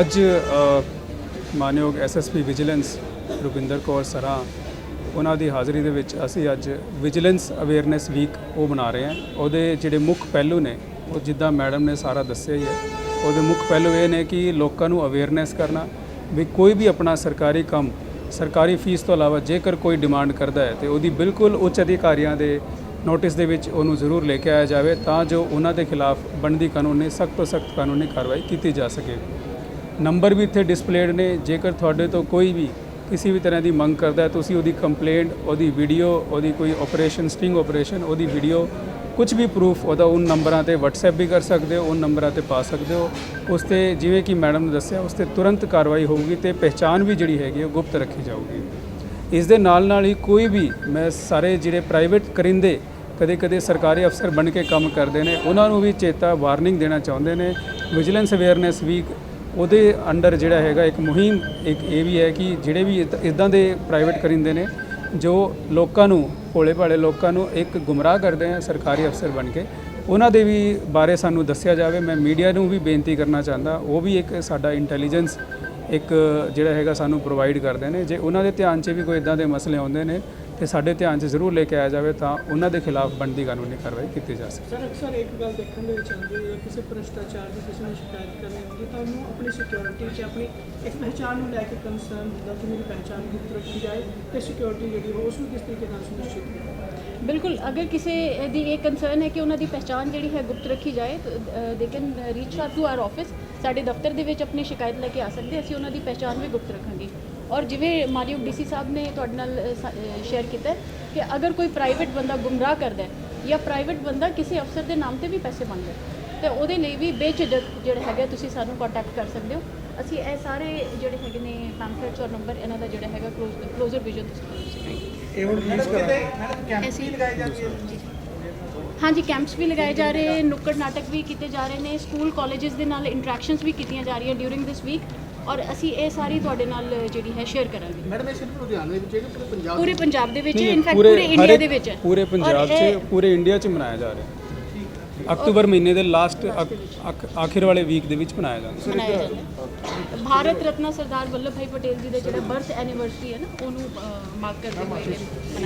ਅੱਜ ਅ, ਮਾਨਯੋਗ ਐਸਐਸਪੀ ਵਿਜੀਲੈਂਸ ਰੁਪਿੰਦਰ ਕੌਰ ਸਰਾ ਉਹਨਾਂ ਦੀ ਹਾਜ਼ਰੀ ਦੇ ਵਿੱਚ ਅਸੀਂ ਅੱਜ ਵਿਜੀਲੈਂਸ ਅਵੇਅਰਨੈਸ ਵੀਕ ਉਹ ਮਨਾ ਰਹੇ ਹਾਂ। ਉਹਦੇ ਜਿਹੜੇ ਮੁੱਖ ਪਹਿਲੂ ਨੇ ਉਹ ਜਿੱਦਾਂ ਮੈਡਮ ਨੇ ਸਾਰਾ ਦੱਸਿਆ ਹੀ ਹੈ। ਉਹਦੇ ਮੁੱਖ ਪਹਿਲੂ ਇਹ ਨੇ ਕਿ ਲੋਕਾਂ ਨੂੰ ਅਵੇਅਰਨੈਸ ਕਰਨਾ ਵੀ ਕੋਈ ਵੀ ਆਪਣਾ ਸਰਕਾਰੀ ਕੰਮ ਸਰਕਾਰੀ ਫੀਸ ਤੋਂ ਇਲਾਵਾ ਜੇਕਰ ਕੋਈ ਡਿਮਾਂਡ ਕਰਦਾ ਹੈ ਤੇ ਉਹਦੀ ਬਿਲਕੁਲ ਉੱਚ ਅਧਿਕਾਰੀਆਂ ਦੇ ਨੋਟਿਸ ਦੇ ਵਿੱਚ ਉਹਨੂੰ ਜ਼ਰੂਰ ਲੈ ਕੇ ਆਇਆ ਜਾਵੇ ਤਾਂ ਜੋ ਉਹਨਾਂ ਦੇ ਖਿਲਾਫ ਬਣਦੀ ਕਾਨੂੰਨੀ ਸਖਤ ਤੋਂ ਸਖਤ ਕਾਨੂੰਨੀ ਕਾਰਵਾਈ ਕੀਤੀ ਜਾ ਸਕੇ। ਨੰਬਰ ਵੀ ਇੱਥੇ ਡਿਸਪਲੇਡ ਨੇ। ਜੇਕਰ ਤੁਹਾਡੇ ਤੋਂ ਕੋਈ ਵੀ ਕਿਸੇ ਵੀ ਤਰ੍ਹਾਂ ਦੀ ਮੰਗ ਕਰਦਾ ਹੈ, ਤੁਸੀਂ ਉਹਦੀ ਕੰਪਲੇਂਟ, ਉਹਦੀ ਵੀਡੀਓ, ਉਹਦੀ ਕੋਈ ਆਪਰੇਸ਼ਨ ਸਟਿੰਗ ਆਪਰੇਸ਼ਨ ਉਹਦੀ ਵੀਡੀਓ ਕੁਝ ਵੀ ਪ੍ਰੂਫ ਉਹਦਾ ਉਹ ਨੰਬਰਾਂ ਤੇ WhatsApp ਵੀ ਕਰ ਸਕਦੇ ਹੋ, ਉਹ ਨੰਬਰਾਂ ਤੇ ਪਾ ਸਕਦੇ ਹੋ। ਉਸ ਤੇ ਜਿਵੇਂ ਕਿ ਮੈਡਮ ਨੇ ਦੱਸਿਆ, ਉਸ ਤੇ ਤੁਰੰਤ ਕਾਰਵਾਈ ਹੋਊਗੀ ਤੇ ਪਹਿਚਾਨ ਵੀ ਜਿਹੜੀ ਹੈਗੀ ਉਹ ਗੁਪਤ ਰੱਖੀ ਜਾਊਗੀ। ਇਸ ਦੇ ਨਾਲ ਨਾਲ ਹੀ ਕੋਈ ਵੀ, ਮੈਂ ਸਾਰੇ ਜਿਹੜੇ ਪ੍ਰਾਈਵੇਟ ਕਰਿੰਦੇ ਕਦੇ ਕਦੇ ਸਰਕਾਰੀ ਅਫਸਰ ਬਣ ਕੇ ਕੰਮ ਕਰਦੇ ਨੇ, ਉਹਨਾਂ ਨੂੰ ਵੀ ਚੇਤਾ ਵਾਰਨਿੰਗ ਦੇਣਾ ਚਾਹੁੰਦੇ ਨੇ। ਵਿਜੀਲੈਂਸ ਅਵੇਅਰਨੈਸ ਵੀਕ ਉਹਦੇ ਅੰਡਰ ਜਿਹੜਾ ਹੈਗਾ ਇੱਕ ਮੁਹਿੰਮ, ਇੱਕ ਇਹ ਵੀ ਹੈ ਕਿ ਜਿਹੜੇ ਵੀ ਇਦਾਂ ਦੇ ਪ੍ਰਾਈਵੇਟ ਕਰਿੰਦੇ ਨੇ, ਜੋ ਲੋਕਾਂ ਨੂੰ ਭੋਲੇ ਭਾਲੇ ਲੋਕਾਂ ਨੂੰ ਇੱਕ ਗੁੰਮਰਾਹ ਕਰਦੇ ਆ ਸਰਕਾਰੀ ਅਫਸਰ ਬਣ ਕੇ, ਉਹਨਾਂ ਦੇ ਵੀ ਬਾਰੇ ਸਾਨੂੰ ਦੱਸਿਆ ਜਾਵੇ। ਮੈਂ ਮੀਡੀਆ ਨੂੰ ਵੀ ਬੇਨਤੀ ਕਰਨਾ ਚਾਹੁੰਦਾ, ਉਹ ਵੀ ਇੱਕ ਸਾਡਾ ਇੰਟੈਲੀਜੈਂਸ ਇੱਕ ਜਿਹੜਾ ਹੈਗਾ ਸਾਨੂੰ ਪ੍ਰੋਵਾਈਡ ਕਰਦੇ ਨੇ। ਜੇ ਉਹਨਾਂ ਦੇ ਧਿਆਨ 'ਚ ਵੀ ਕੋਈ ਇਦਾਂ ਦੇ ਮਸਲੇ ਆਉਂਦੇ ਨੇ ਤੇ ਸਾਡੇ ਧਿਆਨ 'ਚ ਜ਼ਰੂਰ ਲੈ ਕੇ ਆਇਆ ਜਾਵੇ ਤਾਂ ਉਹਨਾਂ ਦੇ ਖਿਲਾਫ ਬਣਦੀ ਕਾਨੂੰਨੀ ਕਾਰਵਾਈ ਕੀਤੀ ਜਾ ਸਕੇ। ਸਰ ਅਕਸਰ ਇੱਕ ਗੱਲ ਦੇਖਣ ਦੇ ਵਿੱਚ ਆਉਂਦੀ ਹੈ ਕਿਸੇ ਭ੍ਰਿਸ਼ਟਾਚਾਰ ਦੀ ਕਿਸੇ ਨੂੰ ਸ਼ਿਕਾਇਤ ਕਰਨੀ ਹੁੰਦੀ ਤਾਂ ਉਹਨੂੰ ਆਪਣੀ ਸਿਕਿਉਰਿਟੀ 'ਚ ਆਪਣੀ ਇੱਕ ਪਹਿਚਾਣ ਨੂੰ ਲੈ ਕੇ ਕੰਸਰਨ ਹੁੰਦਾ ਕਿ ਮੇਰੀ ਪਹਿਚਾਣ ਗੁਪਤ ਰੱਖੀ ਜਾਏ ਤੇ ਸਿਕਿਉਰਿਟੀ ਜਿਹੜੀ ਹੋ ਉਸ ਨੂੰ ਕਿਸ ਤਰੀਕੇ ਨਾਲ ਸੁਨਿਸ਼ਚਿਤ ਕੀਤਾ ਬਿਲਕੁਲ ਅਗਰ ਕਿਸੇ ਦੀ ਇਹ ਕੰਸਰਨ ਹੈ ਕਿ ਉਹਨਾਂ ਦੀ ਪਹਿਚਾਣ ਜਿਹੜੀ ਹੈ ਗੁਪਤ ਰੱਖੀ ਜਾਏ ਦੇ can reach out to our office ਸਾਡੇ ਦਫ਼ਤਰ ਦੇ ਵਿੱਚ ਆਪਣੀ ਸ਼ਿਕਾਇਤ ਲੈ ਕੇ ਆ ਸਕਦੇ ਅਸੀਂ ਉਹਨਾਂ ਦੀ ਪਹਿਚਾਣ ਵੀ ਗੁਪਤ ਰੱਖਾਂਗੇ। ਔਰ ਜਿਵੇਂ ਮਾਨਯੋਗ ਡੀਸੀ ਸਾਹਿਬ ਨੇ ਤੁਹਾਡੇ ਨਾਲ ਸ਼ੇਅਰ ਕੀਤਾ ਹੈ ਕਿ ਅਗਰ ਕੋਈ ਪ੍ਰਾਈਵੇਟ ਬੰਦਾ ਗੁੰਮਰਾਹ ਕਰਦਾ ਹੈ ਜਾਂ ਪ੍ਰਾਈਵੇਟ ਬੰਦਾ ਕਿਸੇ ਅਫਸਰ ਦੇ ਨਾਮ ਤੇ ਵੀ ਪੈਸੇ ਮੰਗਦਾ ਹੈ ਤੇ ਉਹਦੇ ਲਈ ਵੀ ਬੇਝਿਜਕ ਜਿਹੜਾ ਹੈਗਾ ਤੁਸੀਂ ਸਾਨੂੰ ਕੰਟੈਕਟ ਕਰ ਸਕਦੇ ਹੋ। ਅਸੀਂ ਇਹ ਸਾਰੇ ਜਿਹੜੇ ਹੈਗੇ ਨੇ ਪੈਂਫਲੇਟਸ ਔਰ ਨੰਬਰ ਇਹਨਾਂ ਦਾ ਜਿਹੜਾ ਹੈਗਾ ਕਲੋਜ਼ਰ ਵਿਜ਼ਨ ਤੁਸੀਂ ਇਹ ਹੁਣ ਰਿਲੀਜ਼ ਕਰਾਂਗੇ। ਐਸੀ ਹਾਂਜੀ ਕੈਂਪਸ ਵੀ ਲਗਾਏ ਜਾ ਰਹੇ ਨੁੱਕੜ ਨਾਟਕ ਵੀ ਕੀਤੇ ਜਾ ਰਹੇ ਨੇ ਸਕੂਲ ਕਾਲਜਸ ਦੇ ਨਾਲ ਇੰਟਰੈਕਸ਼ਨਸ ਵੀ ਕੀਤੀਆਂ ਜਾ ਰਹੀਆਂ ਡਿਊਰਿੰਗ ਦਿਸ ਵੀਕ ਔਰ ਅਸੀਂ ਇਹ ਸਾਰੀ ਤੁਹਾਡੇ ਨਾਲ ਜਿਹੜੀ ਹੈ ਸ਼ੇਅਰ ਕਰਾਂਗੇ। ਮੈਡਮ ਇਹ ਸਿਰਫ ਲੁਧਿਆਣੇ ਵਿੱਚ ਹੈ ਕਿ ਪੂਰੇ ਪੰਜਾਬ ਪੂਰੇ ਪੰਜਾਬ ਦੇ ਵਿੱਚ ਇਨਫੈਕਟ ਪੂਰੇ ਇੰਡੀਆ ਦੇ ਵਿੱਚ ਹੈ। ਪੂਰੇ ਪੰਜਾਬ 'ਚ ਪੂਰੇ ਇੰਡੀਆ 'ਚ ਮਨਾਇਆ ਜਾ ਰਿਹਾ। ਅਕਤੂਬਰ ਮਹੀਨੇ ਦੇ ਲਾਸਟ ਆਖਿਰ ਵਾਲੇ ਵੀਕ ਦੇ ਵਿੱਚ ਮਨਾਇਆ ਜਾਂਦਾ ਮਨਾਇਆ ਜਾਂਦਾ ਹੈ। ਭਾਰਤ ਰਤਨਾ ਸਰਦਾਰ ਵੱਲਭ ਭਾਈ ਪਟੇਲ ਜੀ ਦਾ ਜਿਹੜਾ ਬਰਥ ਐਨੀਵਰਸਰੀ ਹੈ ਨਾ ਉਹਨੂੰ ਮਾਰਕ ਕਰਦੇ ਹੋਏ ਮਨਾਇਆ